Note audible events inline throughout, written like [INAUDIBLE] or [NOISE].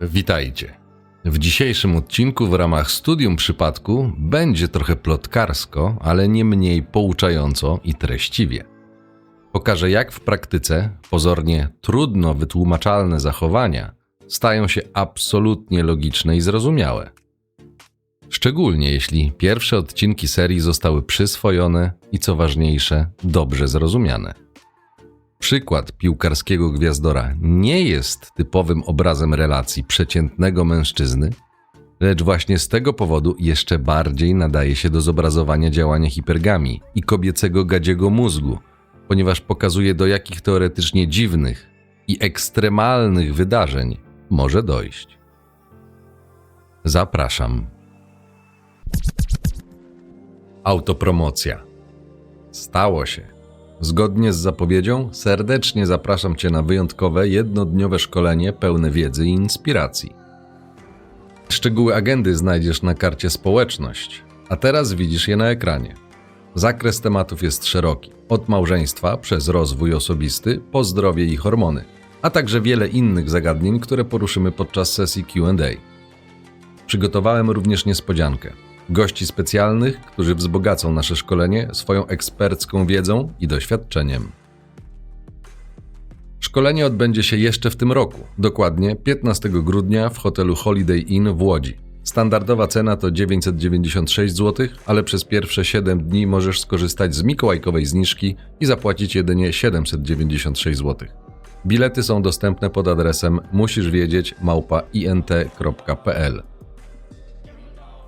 Witajcie. W dzisiejszym odcinku w ramach studium przypadku będzie trochę plotkarsko, ale nie mniej pouczająco i treściwie. Pokażę, jak w praktyce pozornie trudno wytłumaczalne zachowania stają się absolutnie logiczne i zrozumiałe. Szczególnie jeśli pierwsze odcinki serii zostały przyswojone i co ważniejsze, dobrze zrozumiane. Przykład piłkarskiego gwiazdora nie jest typowym obrazem relacji przeciętnego mężczyzny, lecz właśnie z tego powodu jeszcze bardziej nadaje się do zobrazowania działania hipergamii i kobiecego gadziego mózgu, ponieważ pokazuje do jakich teoretycznie dziwnych i ekstremalnych wydarzeń może dojść. Zapraszam. Autopromocja. Stało się. Zgodnie z zapowiedzią, serdecznie zapraszam Cię na wyjątkowe, jednodniowe szkolenie pełne wiedzy i inspiracji. Szczegóły agendy znajdziesz na karcie Społeczność, a teraz widzisz je na ekranie. Zakres tematów jest szeroki, od małżeństwa przez rozwój osobisty po zdrowie i hormony, a także wiele innych zagadnień, które poruszymy podczas sesji QA. Przygotowałem również niespodziankę gości specjalnych, którzy wzbogacą nasze szkolenie swoją ekspercką wiedzą i doświadczeniem. Szkolenie odbędzie się jeszcze w tym roku, dokładnie 15 grudnia w hotelu Holiday Inn w Łodzi. Standardowa cena to 996 zł, ale przez pierwsze 7 dni możesz skorzystać z mikołajkowej zniżki i zapłacić jedynie 796 zł. Bilety są dostępne pod adresem musisz wiedzieć małpa.int.pl.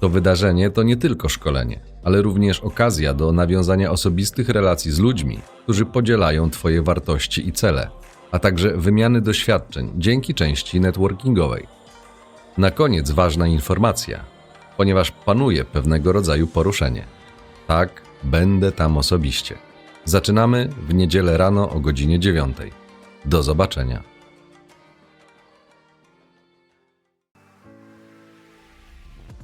To wydarzenie to nie tylko szkolenie, ale również okazja do nawiązania osobistych relacji z ludźmi, którzy podzielają Twoje wartości i cele, a także wymiany doświadczeń dzięki części networkingowej. Na koniec ważna informacja, ponieważ panuje pewnego rodzaju poruszenie. Tak, będę tam osobiście. Zaczynamy w niedzielę rano o godzinie 9. Do zobaczenia.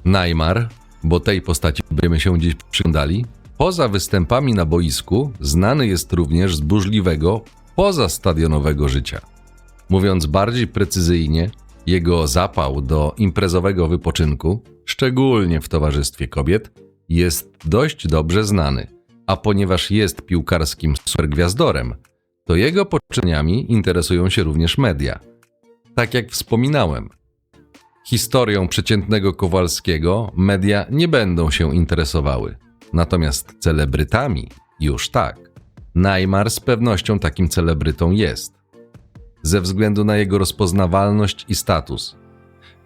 Najmar, bo tej postaci będziemy się dziś przyglądali, poza występami na boisku znany jest również z burzliwego, pozastadionowego życia. Mówiąc bardziej precyzyjnie, jego zapał do imprezowego wypoczynku, szczególnie w towarzystwie kobiet, jest dość dobrze znany, a ponieważ jest piłkarskim supergwiazdorem, to jego poczyniami interesują się również media. Tak jak wspominałem, Historią przeciętnego Kowalskiego media nie będą się interesowały. Natomiast celebrytami już tak. Najmar z pewnością takim celebrytą jest. Ze względu na jego rozpoznawalność i status.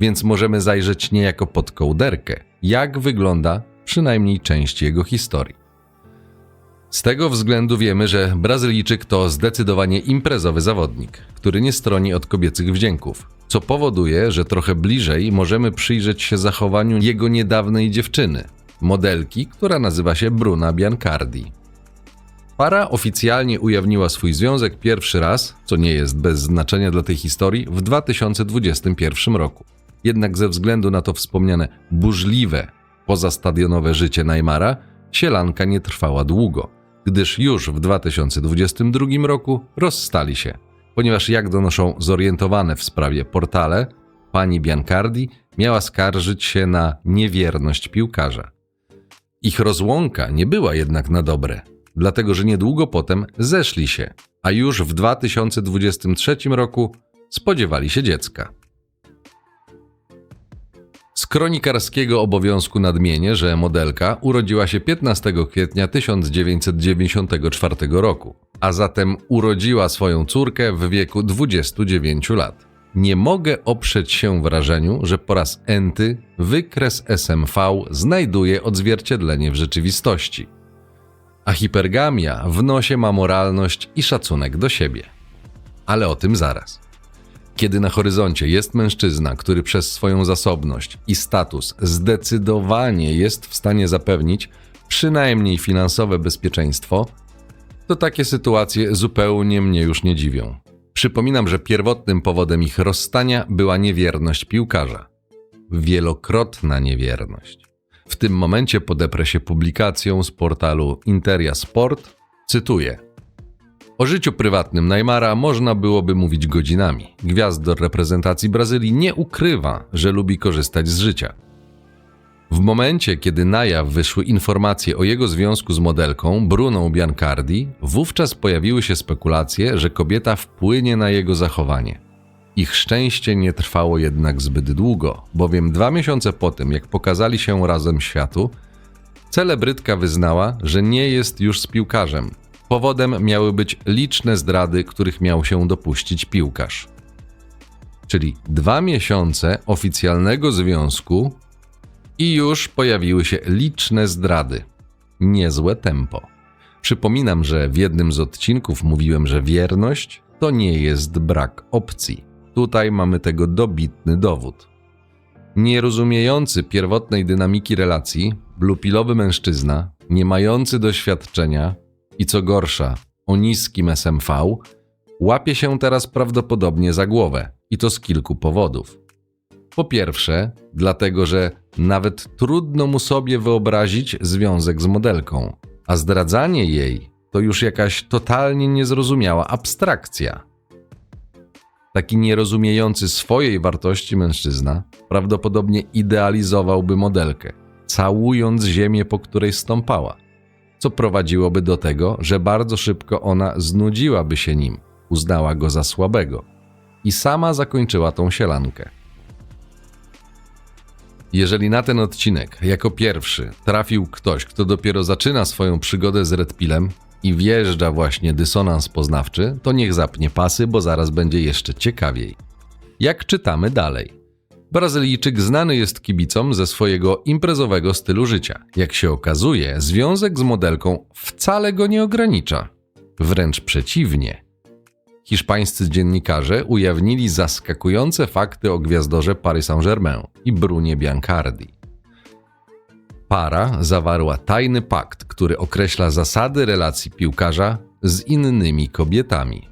Więc możemy zajrzeć niejako pod kołderkę, jak wygląda przynajmniej część jego historii. Z tego względu wiemy, że Brazylijczyk to zdecydowanie imprezowy zawodnik, który nie stroni od kobiecych wdzięków, co powoduje, że trochę bliżej możemy przyjrzeć się zachowaniu jego niedawnej dziewczyny, modelki, która nazywa się Bruna Biancardi. Para oficjalnie ujawniła swój związek pierwszy raz, co nie jest bez znaczenia dla tej historii, w 2021 roku. Jednak ze względu na to wspomniane burzliwe, pozastadionowe życie Neymara, sielanka nie trwała długo, gdyż już w 2022 roku rozstali się ponieważ jak donoszą zorientowane w sprawie portale, pani Biancardi miała skarżyć się na niewierność piłkarza. Ich rozłąka nie była jednak na dobre, dlatego że niedługo potem zeszli się, a już w 2023 roku spodziewali się dziecka. Z kronikarskiego obowiązku nadmienię, że modelka urodziła się 15 kwietnia 1994 roku, a zatem urodziła swoją córkę w wieku 29 lat. Nie mogę oprzeć się wrażeniu, że po raz enty wykres SMV znajduje odzwierciedlenie w rzeczywistości. A hipergamia w nosie ma moralność i szacunek do siebie. Ale o tym zaraz. Kiedy na horyzoncie jest mężczyzna, który przez swoją zasobność i status zdecydowanie jest w stanie zapewnić przynajmniej finansowe bezpieczeństwo, to takie sytuacje zupełnie mnie już nie dziwią. Przypominam, że pierwotnym powodem ich rozstania była niewierność piłkarza. Wielokrotna niewierność. W tym momencie podeprę się publikacją z portalu Interia Sport. Cytuję: O życiu prywatnym Neymara można byłoby mówić godzinami. Gwiazdor reprezentacji Brazylii nie ukrywa, że lubi korzystać z życia. W momencie, kiedy na jaw wyszły informacje o jego związku z modelką Bruną Biancardi, wówczas pojawiły się spekulacje, że kobieta wpłynie na jego zachowanie. Ich szczęście nie trwało jednak zbyt długo, bowiem dwa miesiące po tym, jak pokazali się razem światu, celebrytka wyznała, że nie jest już z piłkarzem. Powodem miały być liczne zdrady, których miał się dopuścić piłkarz. Czyli dwa miesiące oficjalnego związku i już pojawiły się liczne zdrady. Niezłe tempo. Przypominam, że w jednym z odcinków mówiłem, że wierność to nie jest brak opcji. Tutaj mamy tego dobitny dowód. Nierozumiejący pierwotnej dynamiki relacji, blupilowy mężczyzna, nie mający doświadczenia i co gorsza, o niskim SMV, łapie się teraz prawdopodobnie za głowę i to z kilku powodów. Po pierwsze, dlatego że nawet trudno mu sobie wyobrazić związek z modelką, a zdradzanie jej to już jakaś totalnie niezrozumiała abstrakcja. Taki nierozumiejący swojej wartości mężczyzna prawdopodobnie idealizowałby modelkę, całując ziemię, po której stąpała, co prowadziłoby do tego, że bardzo szybko ona znudziłaby się nim, uznała go za słabego i sama zakończyła tą sielankę. Jeżeli na ten odcinek jako pierwszy trafił ktoś, kto dopiero zaczyna swoją przygodę z Red Pillem i wjeżdża właśnie dysonans poznawczy, to niech zapnie pasy, bo zaraz będzie jeszcze ciekawiej. Jak czytamy dalej. Brazylijczyk znany jest kibicom ze swojego imprezowego stylu życia. Jak się okazuje, związek z modelką wcale go nie ogranicza. Wręcz przeciwnie. Hiszpańscy dziennikarze ujawnili zaskakujące fakty o gwiazdorze Paris Saint-Germain i Brunie Biancardi. Para zawarła tajny pakt, który określa zasady relacji piłkarza z innymi kobietami.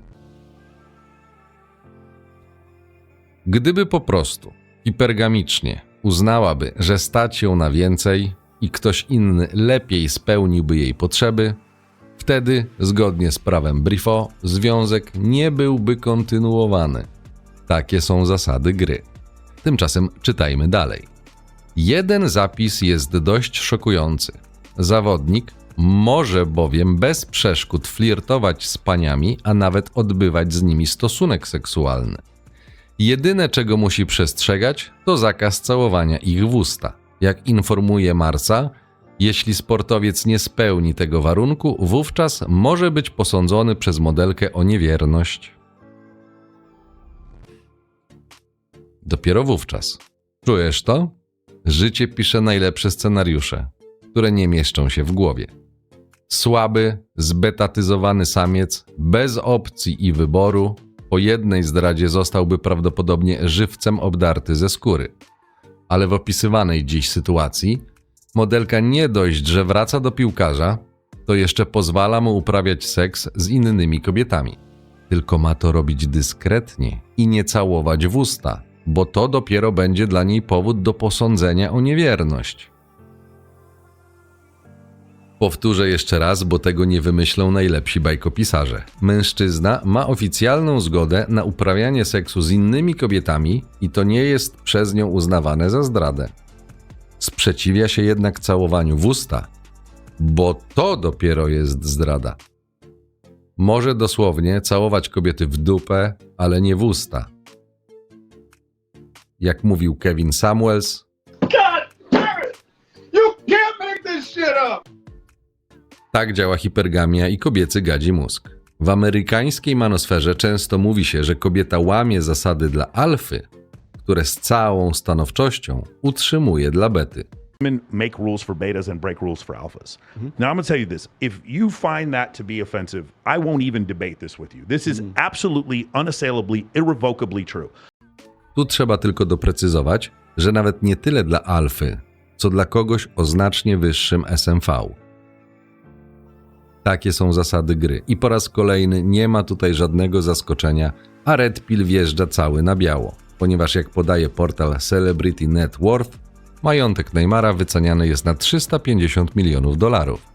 Gdyby po prostu hipergamicznie uznałaby, że stać ją na więcej i ktoś inny lepiej spełniłby jej potrzeby, wtedy, zgodnie z prawem Brifo, związek nie byłby kontynuowany. Takie są zasady gry. Tymczasem czytajmy dalej. Jeden zapis jest dość szokujący. Zawodnik może bowiem bez przeszkód flirtować z paniami, a nawet odbywać z nimi stosunek seksualny. Jedyne, czego musi przestrzegać, to zakaz całowania ich w usta. Jak informuje Marsa, jeśli sportowiec nie spełni tego warunku, wówczas może być posądzony przez modelkę o niewierność. Dopiero wówczas. Czujesz to? Życie pisze najlepsze scenariusze, które nie mieszczą się w głowie. Słaby, zbetatyzowany samiec, bez opcji i wyboru, po jednej zdradzie zostałby prawdopodobnie żywcem obdarty ze skóry. Ale w opisywanej dziś sytuacji modelka nie dość, że wraca do piłkarza, to jeszcze pozwala mu uprawiać seks z innymi kobietami. Tylko ma to robić dyskretnie i nie całować w usta, bo to dopiero będzie dla niej powód do posądzenia o niewierność. Powtórzę jeszcze raz, bo tego nie wymyślą najlepsi bajkopisarze. Mężczyzna ma oficjalną zgodę na uprawianie seksu z innymi kobietami i to nie jest przez nią uznawane za zdradę. Sprzeciwia się jednak całowaniu w usta, bo to dopiero jest zdrada. Może dosłownie całować kobiety w dupę, ale nie w usta. Jak mówił Kevin Samuels! Tak działa hipergamia i kobiecy gadzi mózg. W amerykańskiej manosferze często mówi się, że kobieta łamie zasady dla alfy, które z całą stanowczością utrzymuje dla bety. make rules for betas and break rules for alphas. Now, I'm to tell you this. If you find that to be offensive, I won't even debate this with you. This is absolutely, unassailably, irrevocably true. Tu trzeba tylko doprecyzować, że nawet nie tyle dla alfy, co dla kogoś o znacznie wyższym SMV. Takie są zasady gry i po raz kolejny nie ma tutaj żadnego zaskoczenia, a Red Pill wjeżdża cały na biało, ponieważ jak podaje portal Celebrity Net Worth, majątek Neymara wyceniany jest na 350 milionów dolarów.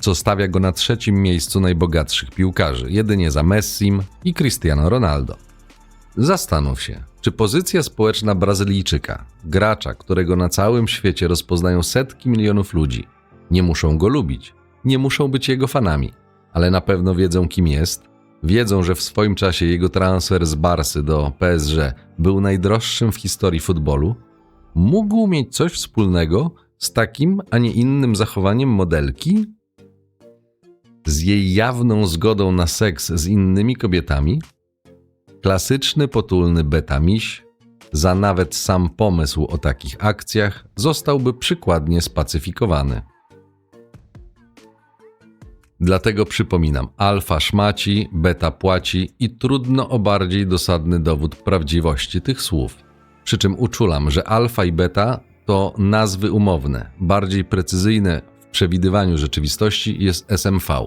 co stawia go na trzecim miejscu najbogatszych piłkarzy, jedynie za Messim i Cristiano Ronaldo. Zastanów się, czy pozycja społeczna Brazylijczyka, gracza, którego na całym świecie rozpoznają setki milionów ludzi, nie muszą go lubić, nie muszą być jego fanami, ale na pewno wiedzą, kim jest, wiedzą, że w swoim czasie jego transfer z Barsy do PSG był najdroższym w historii futbolu, mógł mieć coś wspólnego z takim, a nie innym zachowaniem modelki? Z jej jawną zgodą na seks z innymi kobietami? Klasyczny potulny betamiś, za nawet sam pomysł o takich akcjach zostałby przykładnie spacyfikowany. Dlatego przypominam, alfa szmaci, beta płaci i trudno o bardziej dosadny dowód prawdziwości tych słów. Przy czym uczulam, że alfa i beta to nazwy umowne, bardziej precyzyjne w przewidywaniu rzeczywistości jest SMV.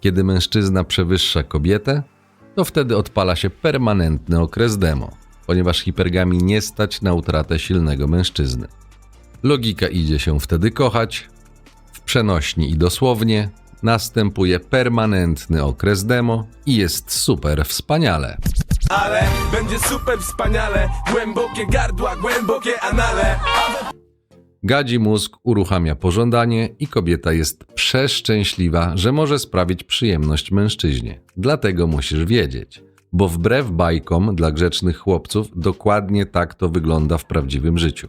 Kiedy mężczyzna przewyższa kobietę, to wtedy odpala się permanentny okres demo, ponieważ hipergami nie stać na utratę silnego mężczyzny. Logika idzie się wtedy kochać, w przenośni i dosłownie następuje permanentny okres demo i jest super wspaniale. Ale będzie super wspaniale Głębokie gardła, głębokie anale Gadzi mózg uruchamia pożądanie i kobieta jest przeszczęśliwa, że może sprawić przyjemność mężczyźnie. Dlatego musisz wiedzieć, bo wbrew bajkom dla grzecznych chłopców dokładnie tak to wygląda w prawdziwym życiu.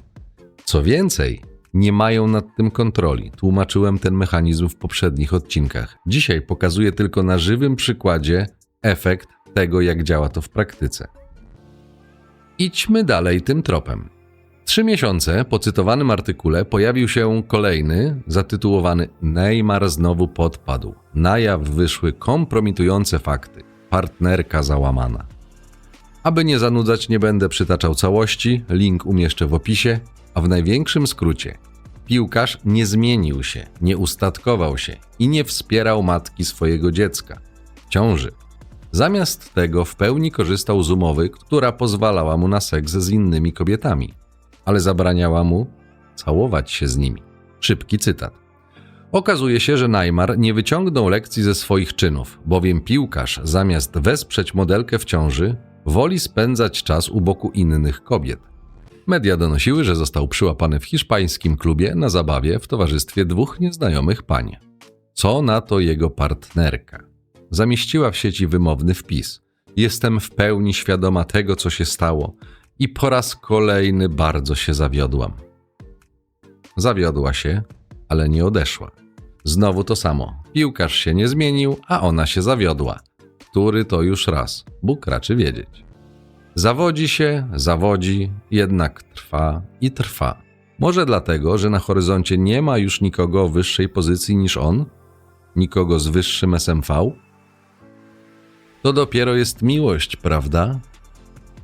Co więcej, nie mają nad tym kontroli. Tłumaczyłem ten mechanizm w poprzednich odcinkach. Dzisiaj pokazuję tylko na żywym przykładzie efekt tego, jak działa to w praktyce. Idźmy dalej tym tropem. Trzy miesiące po cytowanym artykule pojawił się kolejny, zatytułowany Neymar znowu podpadł. Na jaw wyszły kompromitujące fakty. Partnerka załamana. Aby nie zanudzać, nie będę przytaczał całości, link umieszczę w opisie, a w największym skrócie. Piłkarz nie zmienił się, nie ustatkował się i nie wspierał matki swojego dziecka. Ciąży. Zamiast tego w pełni korzystał z umowy, która pozwalała mu na seks z innymi kobietami, ale zabraniała mu całować się z nimi. Szybki cytat. Okazuje się, że Neymar nie wyciągnął lekcji ze swoich czynów, bowiem piłkarz zamiast wesprzeć modelkę w ciąży, woli spędzać czas u boku innych kobiet. Media donosiły, że został przyłapany w hiszpańskim klubie na zabawie w towarzystwie dwóch nieznajomych pań. Co na to jego partnerka? Zamieściła w sieci wymowny wpis. Jestem w pełni świadoma tego, co się stało i po raz kolejny bardzo się zawiodłam. Zawiodła się, ale nie odeszła. Znowu to samo. Piłkarz się nie zmienił, a ona się zawiodła. Który to już raz? Bóg raczy wiedzieć. Zawodzi się, zawodzi, jednak trwa i trwa. Może dlatego, że na horyzoncie nie ma już nikogo o wyższej pozycji niż on? Nikogo z wyższym SMV? To dopiero jest miłość, prawda?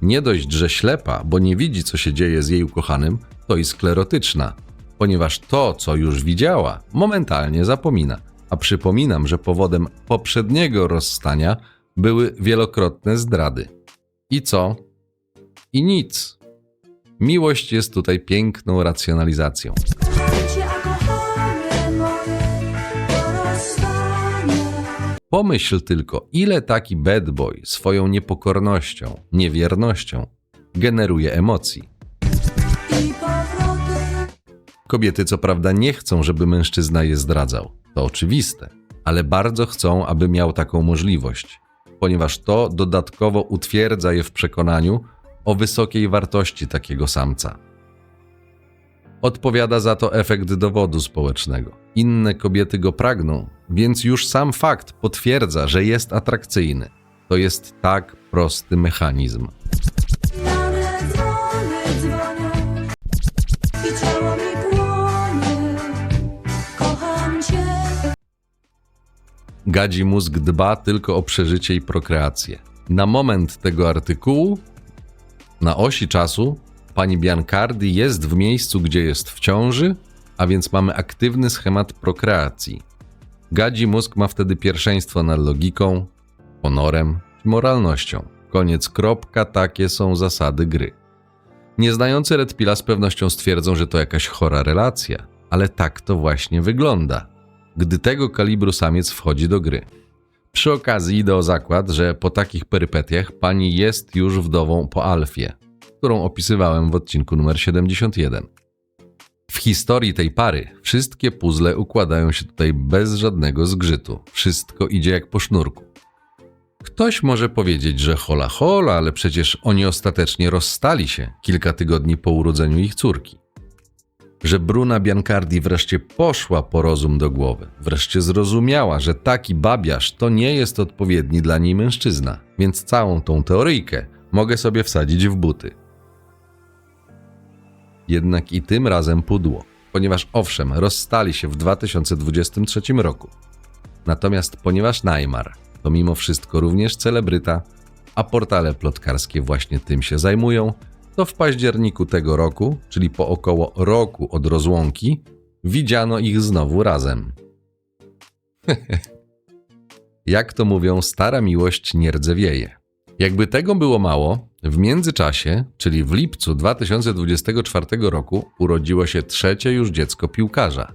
Nie dość, że ślepa, bo nie widzi, co się dzieje z jej ukochanym, to i sklerotyczna, ponieważ to, co już widziała, momentalnie zapomina. A przypominam, że powodem poprzedniego rozstania były wielokrotne zdrady. I co? I nic. Miłość jest tutaj piękną racjonalizacją. Pomyśl tylko, ile taki bad boy swoją niepokornością, niewiernością generuje emocji. Kobiety co prawda nie chcą, żeby mężczyzna je zdradzał. To oczywiste, ale bardzo chcą, aby miał taką możliwość, ponieważ to dodatkowo utwierdza je w przekonaniu o wysokiej wartości takiego samca. Odpowiada za to efekt dowodu społecznego. Inne kobiety go pragną, więc już sam fakt potwierdza, że jest atrakcyjny. To jest tak prosty mechanizm. Gadzi mózg dba tylko o przeżycie i prokreację. Na moment tego artykułu, na osi czasu, pani Biancardi jest w miejscu, gdzie jest w ciąży, a więc mamy aktywny schemat prokreacji. Gadzi mózg ma wtedy pierwszeństwo nad logiką, honorem i moralnością. Koniec kropka, takie są zasady gry. Nieznający Red Pilla z pewnością stwierdzą, że to jakaś chora relacja, ale tak to właśnie wygląda. Gdy tego kalibru samiec wchodzi do gry. Przy okazji idę o zakład, że po takich perypetiach pani jest już wdową po Alfie, którą opisywałem w odcinku numer 71. W historii tej pary wszystkie puzzle układają się tutaj bez żadnego zgrzytu. Wszystko idzie jak po sznurku. Ktoś może powiedzieć, że hola hola, ale przecież oni ostatecznie rozstali się kilka tygodni po urodzeniu ich córki. Że Bruna Biancardi wreszcie poszła po rozum do głowy, wreszcie zrozumiała, że taki babiarz to nie jest odpowiedni dla niej mężczyzna, więc całą tą teoryjkę mogę sobie wsadzić w buty. Jednak i tym razem pudło, ponieważ owszem, rozstali się w 2023 roku. Natomiast ponieważ Neymar to mimo wszystko również celebryta, a portale plotkarskie właśnie tym się zajmują, to w październiku tego roku, czyli po około roku od rozłąki, widziano ich znowu razem. [LAUGHS] Jak to mówią, stara miłość nie rdzewieje. Jakby tego było mało, w międzyczasie, czyli w lipcu 2024 roku, urodziło się trzecie już dziecko piłkarza.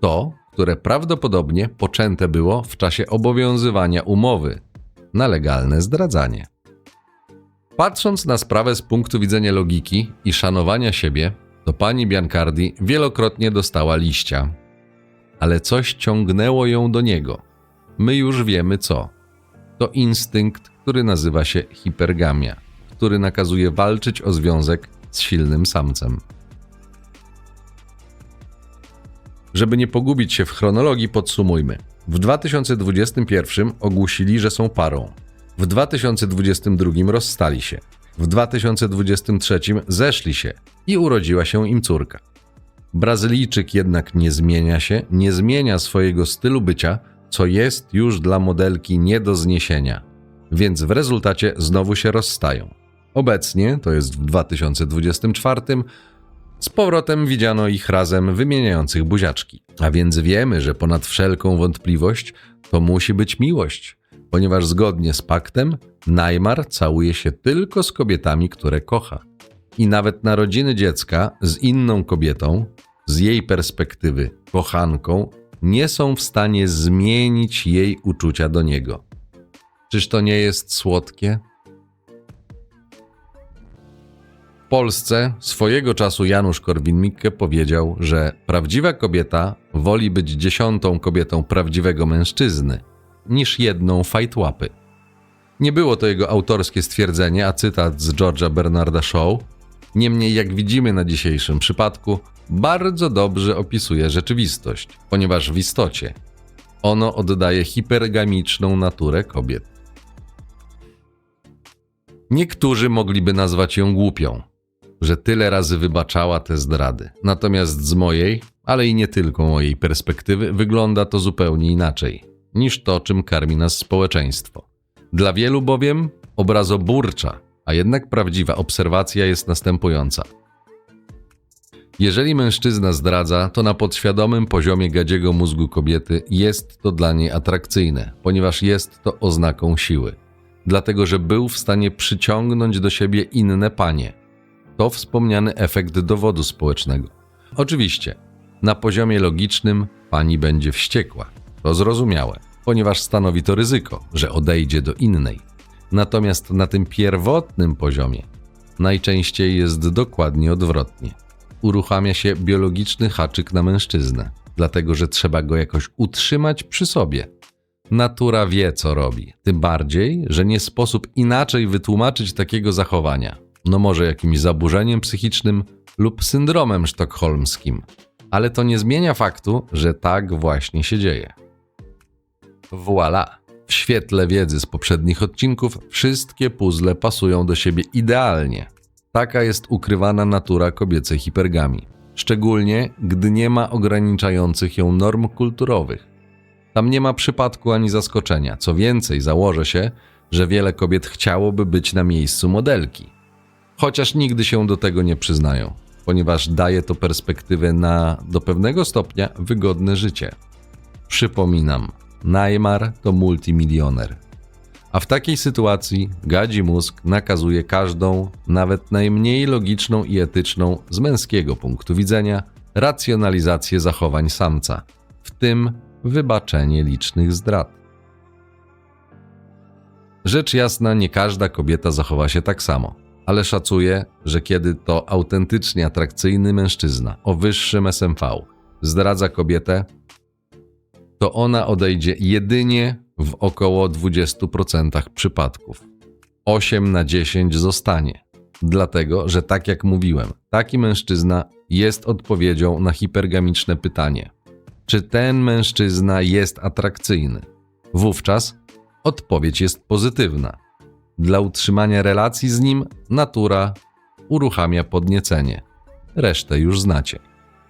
To, które prawdopodobnie poczęte było w czasie obowiązywania umowy na legalne zdradzanie. Patrząc na sprawę z punktu widzenia logiki i szanowania siebie, to pani Biancardi wielokrotnie dostała liścia. Ale coś ciągnęło ją do niego. My już wiemy co. To instynkt, który nazywa się hipergamia, który nakazuje walczyć o związek z silnym samcem. Żeby nie pogubić się w chronologii, podsumujmy. W 2021 ogłosili, że są parą. W 2022 rozstali się. W 2023 zeszli się i urodziła się im córka. Brazylijczyk jednak nie zmienia się, nie zmienia swojego stylu bycia, co jest już dla modelki nie do zniesienia. Więc w rezultacie znowu się rozstają. Obecnie, to jest w 2024, z powrotem widziano ich razem wymieniających buziaczki. A więc wiemy, że ponad wszelką wątpliwość to musi być miłość, ponieważ zgodnie z paktem Neymar całuje się tylko z kobietami, które kocha. I nawet narodziny dziecka z inną kobietą, z jej perspektywy kochanką, nie są w stanie zmienić jej uczucia do niego. Czyż to nie jest słodkie? W Polsce swojego czasu Janusz Korwin-Mikke powiedział, że prawdziwa kobieta woli być dziesiątą kobietą prawdziwego mężczyzny niż jedną fajtłapy. Nie było to jego autorskie stwierdzenie, a cytat z George'a Bernarda Shaw. Niemniej, jak widzimy na dzisiejszym przypadku, bardzo dobrze opisuje rzeczywistość, ponieważ w istocie ono oddaje hipergamiczną naturę kobiet. Niektórzy mogliby nazwać ją głupią, że tyle razy wybaczała te zdrady. Natomiast z mojej, ale i nie tylko mojej perspektywy, wygląda to zupełnie inaczej niż to, czym karmi nas społeczeństwo. Dla wielu bowiem obrazoburcza, a jednak prawdziwa obserwacja jest następująca. Jeżeli mężczyzna zdradza, to na podświadomym poziomie gadziego mózgu kobiety jest to dla niej atrakcyjne, ponieważ jest to oznaką siły. Dlatego, że był w stanie przyciągnąć do siebie inne panie. To wspomniany efekt dowodu społecznego. Oczywiście, na poziomie logicznym pani będzie wściekła. To zrozumiałe, ponieważ stanowi to ryzyko, że odejdzie do innej. Natomiast na tym pierwotnym poziomie najczęściej jest dokładnie odwrotnie. Uruchamia się biologiczny haczyk na mężczyznę, dlatego że trzeba go jakoś utrzymać przy sobie. Natura wie, co robi, tym bardziej, że nie sposób inaczej wytłumaczyć takiego zachowania. No może jakimś zaburzeniem psychicznym lub syndromem sztokholmskim, ale to nie zmienia faktu, że tak właśnie się dzieje. Voila! W świetle wiedzy z poprzednich odcinków wszystkie puzzle pasują do siebie idealnie. Taka jest ukrywana natura kobiecej hipergami. Szczególnie, gdy nie ma ograniczających ją norm kulturowych. Tam nie ma przypadku ani zaskoczenia. Co więcej, założę się, że wiele kobiet chciałoby być na miejscu modelki. Chociaż nigdy się do tego nie przyznają, ponieważ daje to perspektywę na do pewnego stopnia wygodne życie. Przypominam, Neymar to multimilioner. A w takiej sytuacji gadzi mózg nakazuje każdą, nawet najmniej logiczną i etyczną z męskiego punktu widzenia, racjonalizację zachowań samca, w tym wybaczenie licznych zdrad. Rzecz jasna, nie każda kobieta zachowa się tak samo, ale szacuję, że kiedy to autentycznie atrakcyjny mężczyzna o wyższym SMV zdradza kobietę, to ona odejdzie jedynie w około 20% przypadków. 8 na 10 zostanie. Dlatego, że tak jak mówiłem, taki mężczyzna jest odpowiedzią na hipergamiczne pytanie: czy ten mężczyzna jest atrakcyjny? Wówczas odpowiedź jest pozytywna. Dla utrzymania relacji z nim natura uruchamia podniecenie. Resztę już znacie.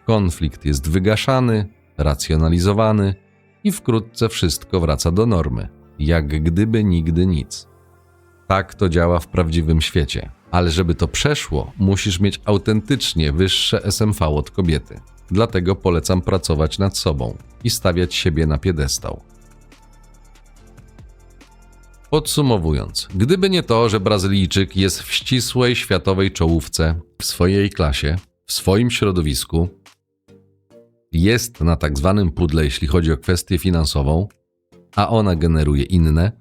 Konflikt jest wygaszany, racjonalizowany i wkrótce wszystko wraca do normy, jak gdyby nigdy nic. Tak to działa w prawdziwym świecie, ale żeby to przeszło, musisz mieć autentycznie wyższe SMV od kobiety. Dlatego polecam pracować nad sobą i stawiać siebie na piedestał. Podsumowując, gdyby nie to, że Brazylijczyk jest w ścisłej światowej czołówce w swojej klasie, w swoim środowisku, jest na tak zwanym pudle, jeśli chodzi o kwestię finansową, a ona generuje inne,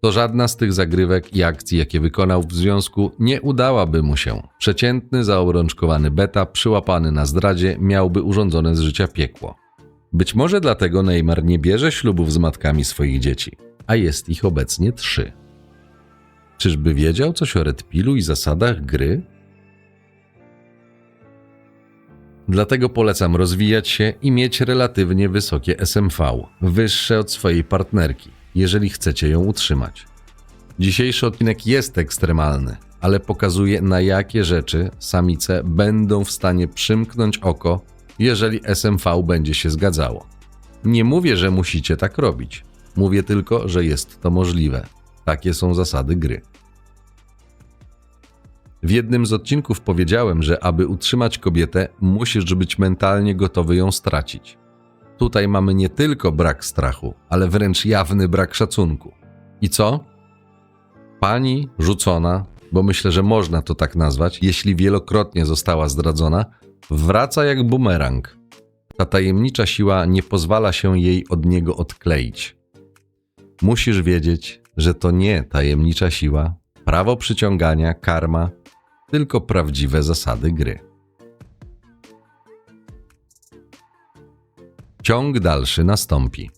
to żadna z tych zagrywek i akcji, jakie wykonał w związku, nie udałaby mu się. Przeciętny, zaobrączkowany beta, przyłapany na zdradzie, miałby urządzone z życia piekło. Być może dlatego Neymar nie bierze ślubów z matkami swoich dzieci, a jest ich obecnie trzy. Czyżby wiedział coś o Red i zasadach gry? Dlatego polecam rozwijać się i mieć relatywnie wysokie SMV, wyższe od swojej partnerki, jeżeli chcecie ją utrzymać. Dzisiejszy odcinek jest ekstremalny, ale pokazuje na jakie rzeczy samice będą w stanie przymknąć oko, jeżeli SMV będzie się zgadzało. Nie mówię, że musicie tak robić. Mówię tylko, że jest to możliwe. Takie są zasady gry. W jednym z odcinków powiedziałem, że aby utrzymać kobietę, musisz być mentalnie gotowy ją stracić. Tutaj mamy nie tylko brak strachu, ale wręcz jawny brak szacunku. I co? Pani rzucona, bo myślę, że można to tak nazwać, jeśli wielokrotnie została zdradzona, wraca jak bumerang. Ta tajemnicza siła nie pozwala się jej od niego odkleić. Musisz wiedzieć, że to nie tajemnicza siła, prawo przyciągania, karma, tylko prawdziwe zasady gry. Ciąg dalszy nastąpi.